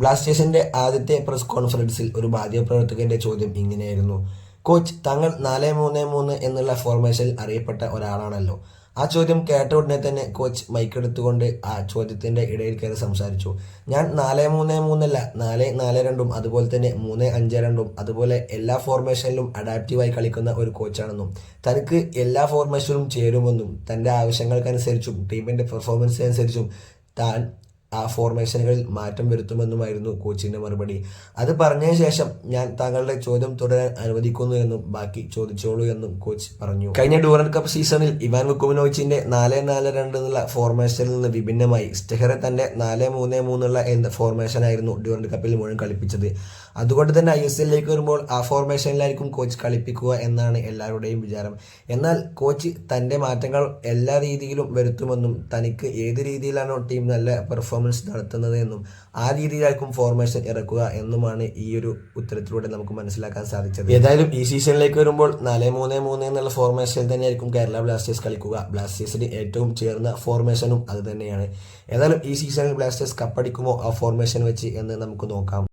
ബ്ലാസ്റ്റേഴ്സിന്റെ ആദ്യത്തെ പ്രസ് കോൺഫറൻസിൽ ഒരു മാധ്യമപ്രവർത്തകന്റെ ചോദ്യം ഇങ്ങനെയായിരുന്നു. കോച്ച് താങ്കൾ നാല് മൂന്ന് മൂന്ന് എന്നുള്ള ഫോർമേഷനിൽ അറിയപ്പെട്ട ഒരാളാണല്ലോ. ആ ചോദ്യം കേട്ട ഉടനെ തന്നെ കോച്ച് മൈക്ക് എടുത്തുകൊണ്ട് ആ ചോദ്യത്തിന്റെ ഇടയിൽ കയറി സംസാരിച്ചു. ഞാൻ നാല് മൂന്ന് മൂന്നല്ല നാല് നാല് രണ്ടും അതുപോലെ തന്നെ മൂന്ന് അഞ്ച് രണ്ടും അതുപോലെ എല്ലാ ഫോർമേഷനിലും അഡാപ്റ്റീവായി കളിക്കുന്ന ഒരു കോച്ചാണെന്നും തനിക്ക് എല്ലാ ഫോർമേഷനിലും ചേരുമെന്നും തന്റെ ആവശ്യങ്ങൾക്കനുസരിച്ചും പെർഫോമൻസ് അനുസരിച്ചും താൻ ആ ഫോർമേഷനുകളിൽ മാറ്റം വരുത്തുമെന്നുമായിരുന്നു കോച്ചിന്റെ മറുപടി. അത് പറഞ്ഞതിന് ശേഷം ഞാൻ താങ്കളുടെ ചോദ്യം തുടരാൻ അനുവദിക്കുന്നു എന്നും ബാക്കി ചോദിച്ചോളൂ എന്നും കോച്ച് പറഞ്ഞു. കഴിഞ്ഞ ഡൂറൻ കപ്പ് സീസണിൽ ഇവാൻ വുക്കുമിനോവിച്ചിന്റെ നാല് നാല് രണ്ട് എന്നുള്ള ഫോർമേഷനിൽ നിന്ന് വിഭിന്നമായി സ്റ്റെഹറെ തന്നെ നാല് മൂന്ന് മൂന്നുള്ള എന്ന ഫോർമേഷനായിരുന്നു ഡ്യൂറൻ കപ്പിൽ മുഴുവൻ കളിപ്പിച്ചത്. അതുകൊണ്ട് തന്നെ ഐ എസ് എല്ലിലേക്ക് വരുമ്പോൾ ആ ഫോർമേഷനിലായിരിക്കും കോച്ച് കളിപ്പിക്കുക എന്നാണ് എല്ലാവരുടെയും വിചാരം. എന്നാൽ കോച്ച് തന്റെ മാറ്റങ്ങൾ എല്ലാ രീതിയിലും വരുത്തുമെന്നും തനിക്ക് ഏത് രീതിയിലാണോ ടീം നല്ല പെർഫോമൻസ് നടത്തുന്നത് എന്നും ആ രീതിയിലായിരിക്കും ഫോർമേഷൻ ഇറക്കുക എന്നുമാണ് ഈ ഒരു ഉത്തരത്തിലൂടെ നമുക്ക് മനസ്സിലാക്കാൻ സാധിച്ചത്. ഏതായാലും ഈ സീസണിലേക്ക് വരുമ്പോൾ നാല് മൂന്ന് മൂന്ന് എന്നുള്ള ഫോർമേഷനിൽ തന്നെയായിരിക്കും കേരള ബ്ലാസ്റ്റേഴ്സ് കളിക്കുക. ബ്ലാസ്റ്റേഴ്സിന് ഏറ്റവും ചേർന്ന ഫോർമേഷനും അത് തന്നെയാണ്. ഏതായാലും ഈ സീസണിൽ ബ്ലാസ്റ്റേഴ്സ് കപ്പടിക്കുമോ ആ ഫോർമേഷൻ വെച്ച് എന്ന് നമുക്ക് നോക്കാം.